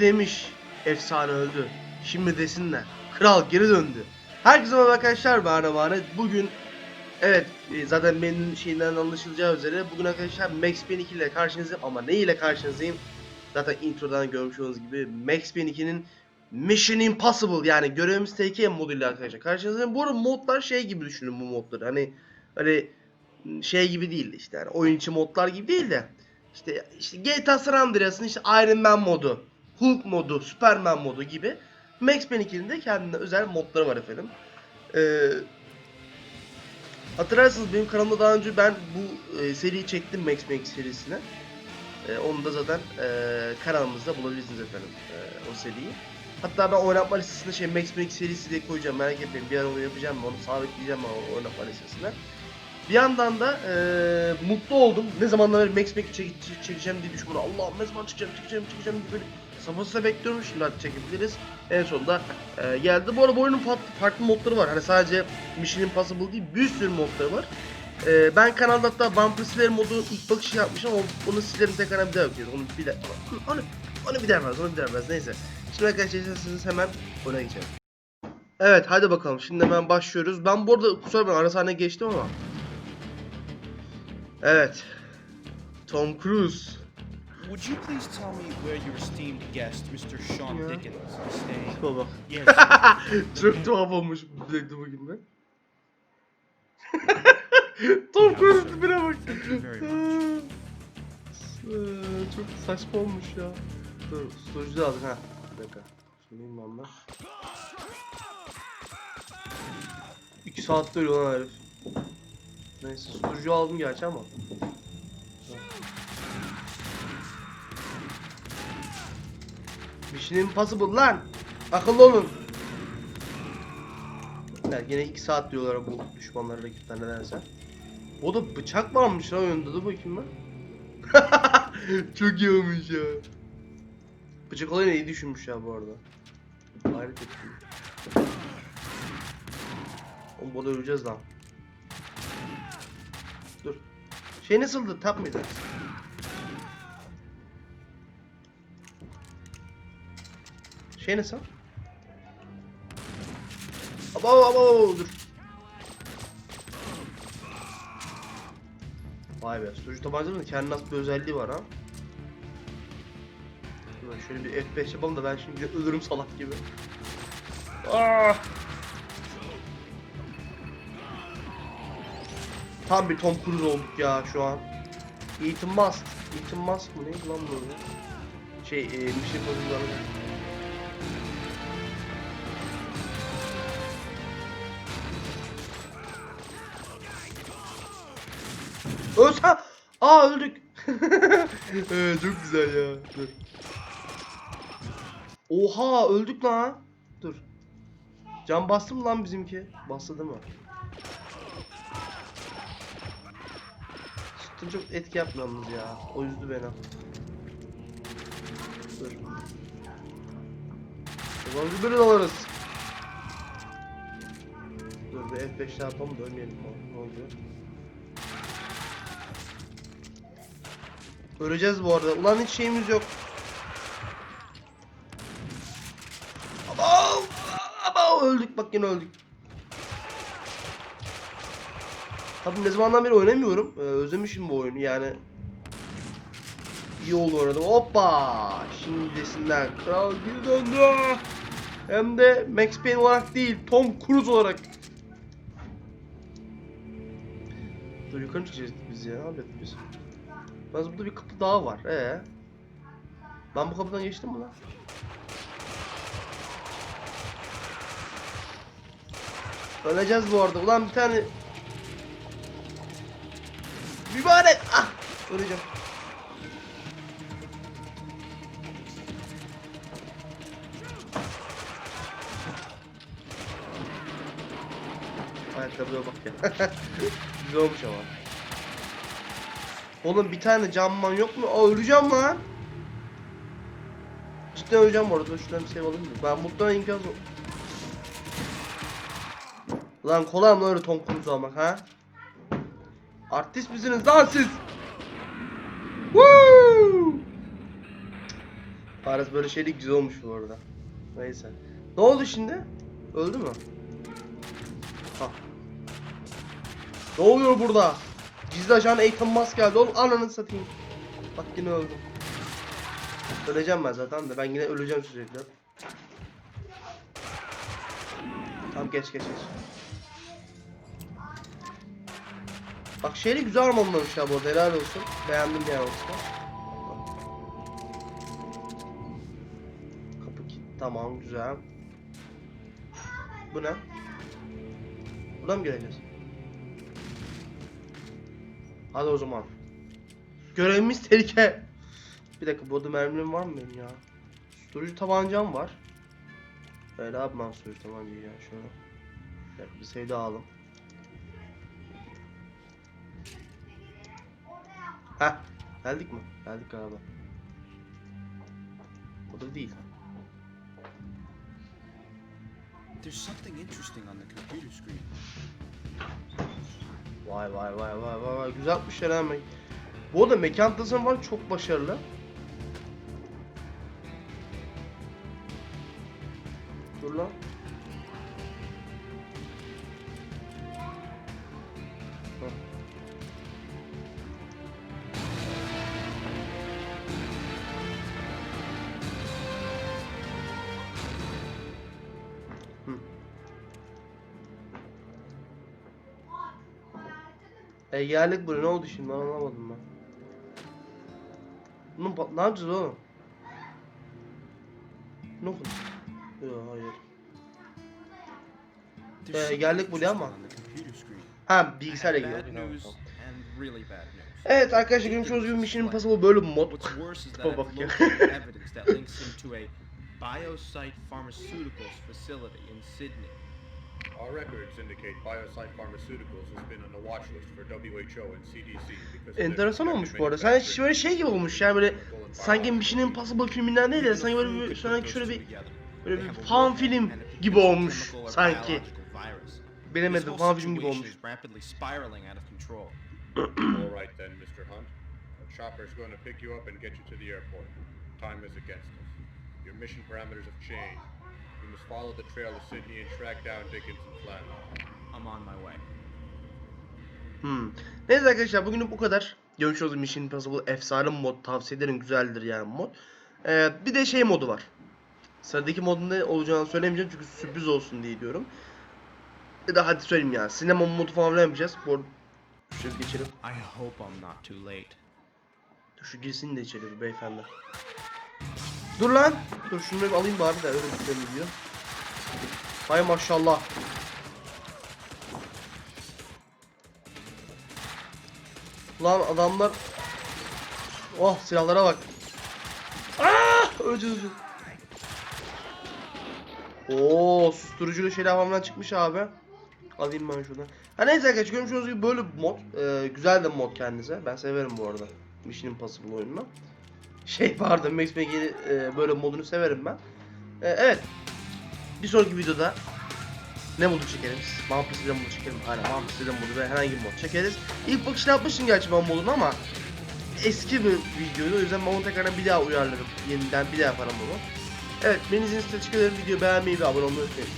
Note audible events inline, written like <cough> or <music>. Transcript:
Demiş efsane öldü. Şimdi desinler. Kral geri döndü. Herkese merhaba arkadaşlar ben Armağan'ı. Bugün evet e, zaten benim şeyinden anlaşılacağı üzere bugün arkadaşlar Max Payne 2 ile karşınızdayım ama ne ile karşınızdayım? Zaten introdan görmüş olduğunuz gibi Max Payne 2'nin Mission Impossible yani görevimiz TK moduyla arkadaşlar karşınızdayım. Bu arada modlar şey gibi düşünün bu modları. Hani hani şey gibi değil işte yani oyun içi modlar gibi değil de işte işte GTA San Andreas'ın işte Iron Man modu, Hulk modu, Superman modu gibi Max Payne 2'nin de kendine özel modları var efendim. Ee, hatırlarsınız benim kanalımda daha önce ben bu e, seriyi çektim Max Payne 2 serisine. E, onu da zaten e, kanalımızda bulabilirsiniz efendim e, o seriyi. Hatta ben oynatma listesine şey Max Payne 2 serisi diye koyacağım merak etmeyin bir ara onu yapacağım onu sabitleyeceğim ben oynatma listesine. Bir yandan da eee, mutlu oldum. Ne zamandan beri Max Payne çek, çek- çekeceğim diye düşünüyorum. Allah'ım ne zaman çıkacağım, çıkacağım, çıkacağım diye böyle sabırsızla bekliyorum. Şimdi hadi çekebiliriz. En sonunda eee, geldi. Bu arada bu oyunun farklı, farklı modları var. Hani sadece Mission Impossible değil, bir sürü modları var. Eee, ben kanalda hatta Vampire Slayer modu ilk bakışı yapmışım ama onu silerim tekrar bir daha yapıyoruz. Onu bir de, onu, onu bir dermez, onu bir dermez. Neyse. Şimdi arkadaşlar isterseniz hemen oyuna geçelim. Evet hadi bakalım. Şimdi hemen başlıyoruz. Ben bu arada kusura bakmayın ara sahne geçtim ama Evet. Tom Cruise. Would you please tell me where your esteemed guest, Mr. Sean Yeah. Dickens, is staying? Baba. Yes. <laughs> Çok tuhaf olmuş bu de bugün de. <laughs> Tom Cruise tipine bak. Ee, Çok saçma olmuş ya. Dur, storage'da aldık ha. Bir dakika. Şimdi ben ben. 2 saatte ölüyor lan herif. Neyse storage'u aldım gerçi ama. Mission Impossible lan! Akıllı olun! Ya yine 2 saat diyorlar bu düşmanlara rakipler nedense. O da bıçak mı almış lan oyunda da bakayım ben. <laughs> Çok iyi olmuş ya. Bıçak olayını iyi düşünmüş ya bu arada. Hayret ettim. Oğlum burada öleceğiz lan. Dur. Şey nasıldı? Tap mıydı? Şey nasıl? Abo abo dur. Vay be. Sucu tabancanın kendine has bir özelliği var ha. Şöyle bir F5 yapalım da ben şimdi ölürüm salak gibi. Ah! Tam bir Tom Cruise olduk ya şu an. Ethan Musk. Ethan Musk mı neydi lan bu? Şey, e, Mission Impossible'ın <laughs> evet, çok güzel ya. Dur. Oha öldük lan. Dur. Can bastı mı lan bizimki? Bastı değil mi? Çok etki yapmamız ya. O üzdü beni. Dur. Ulan bir alırız. Dur bir F5 daha yapalım da ölmeyelim. Ne oluyor? Öleceğiz bu arada. Ulan hiç şeyimiz yok. Aba! Aba öldük bak yine öldük. Tabii ne zamandan beri oynamıyorum. Ee, özlemişim bu oyunu yani. İyi oldu orada. Hoppa! Şimdi desinler. Kral geri döndü. Hem de Max Payne olarak değil, Tom Cruise olarak. Dur yukarı çıkacağız biz ya. Yapıyorduk biz? Yalnız burada bir kapı daha var. Ee. Ben bu kapıdan geçtim mi lan? Öleceğiz bu arada. Ulan bir tane Mübarek! Ah! Öleceğim. Ayakkabıya bak ya. <laughs> Güzel olmuş ama. Oğlum bir tane camman yok mu? Aa öleceğim lan. Cidden öleceğim bu arada. Şuradan bir şey alayım mı? Ben muhtemelen imkansız o- Lan kolay mı öyle Tom Cruise ha? Artist misiniz lan siz? Woo! Paris böyle şeylik güzel olmuş bu arada. Neyse. Ne oldu şimdi? Öldü mü? Ha. Ne oluyor burada? Gizli ajan Ethan Musk geldi. Oğlum ananı satayım. Bak yine öldüm. Öleceğim ben zaten de. Ben yine öleceğim sürekli. Tamam geç geç geç. Bak şeyli güzel harmanlamışlar bu arada helal olsun. Beğendim yani olsun. Kapı kilitli tamam güzel. Bu ne? Buradan mı gireceğiz? Hadi o zaman. Görevimiz tehlike. Bir dakika burada mermim var mı benim ya? Susturucu tabancam var. Böyle abi ben susturucu tabancayı ya şöyle. Bir dakika bir sevdi alalım. Heh. Geldik mi? Geldik galiba. O da değil. There's something interesting on the computer screen. Vay vay vay vay vay vay güzel yapmışlar ha. me- Bu arada mekan tasarımı var çok başarılı. Dur lan. E geldik buraya ne oldu şimdi ben anlamadım ben. Bunun pa- ne yapacağız oğlum? Ne oldu? Yok hayır. There's Ee, buraya interesting ama. Ha bilgisayarla news. Evet arkadaşlar görmüş olduğunuz gibi Mission Impossible böyle mod. I've bak ya. Biosite Pharmaceuticals facility in Sydney. Our records indicate Biosite Pharmaceuticals has been on the watch list for WHO and CDC because Enteresan olmuş bu arada. Manufacturing şöyle şey gibi olmuş yani böyle sanki Mission Impossible filminden değil de sanki böyle bir sanki şöyle bir böyle bir fan film gibi olmuş sanki. Bilemedim fan film gibi olmuş. rapidly spiraling out of control. All right then, Mr. Hunt. A chopper's going to pick you up and get you to the airport. Time is against us. Your mission parameters have changed. Must follow the trail to Sydney and track down Dickens and Flannery. I'm on my way. Hmm. Neyse arkadaşlar bugünlük bu kadar. Görmüş olduğunuz Mission Impossible efsane mod tavsiye ederim güzeldir yani mod. Ee, bir de şey modu var. Sıradaki modun ne olacağını söylemeyeceğim çünkü sürpriz olsun diye diyorum. Ya da hadi söyleyeyim ya. Sinema modu falan yapacağız. Bu arada geçelim. I hope I'm not too late. Girsin de içeri bir beyefendi. Dur lan. Dur bir alayım bari de öyle bitirelim diyor. Hay maşallah. Lan adamlar Oh silahlara bak. Ah! Öleceğiz öleceğiz. Oo, susturuculu şeyler falan çıkmış abi. Alayım ben şuradan. Ha neyse arkadaşlar görmüş olduğunuz gibi böyle mod. Ee, güzel de mod kendinize. Ben severim bu arada. Mission Impossible oyununu. Şey pardon Max Payne'i e, böyle modunu severim ben. E, evet. Bir sonraki videoda ne modu çekeriz? Vampir modu çekelim. Aynen Vampir modu ve herhangi bir mod çekeriz. İlk bakışta yapmıştım gerçi ben modunu ama eski bir videoydu. O yüzden ben onu tekrardan bir daha uyarlarım. Yeniden bir daha yaparım bunu. Evet, beni izlediğiniz için teşekkür ederim. Videoyu beğenmeyi ve abone olmayı unutmayın.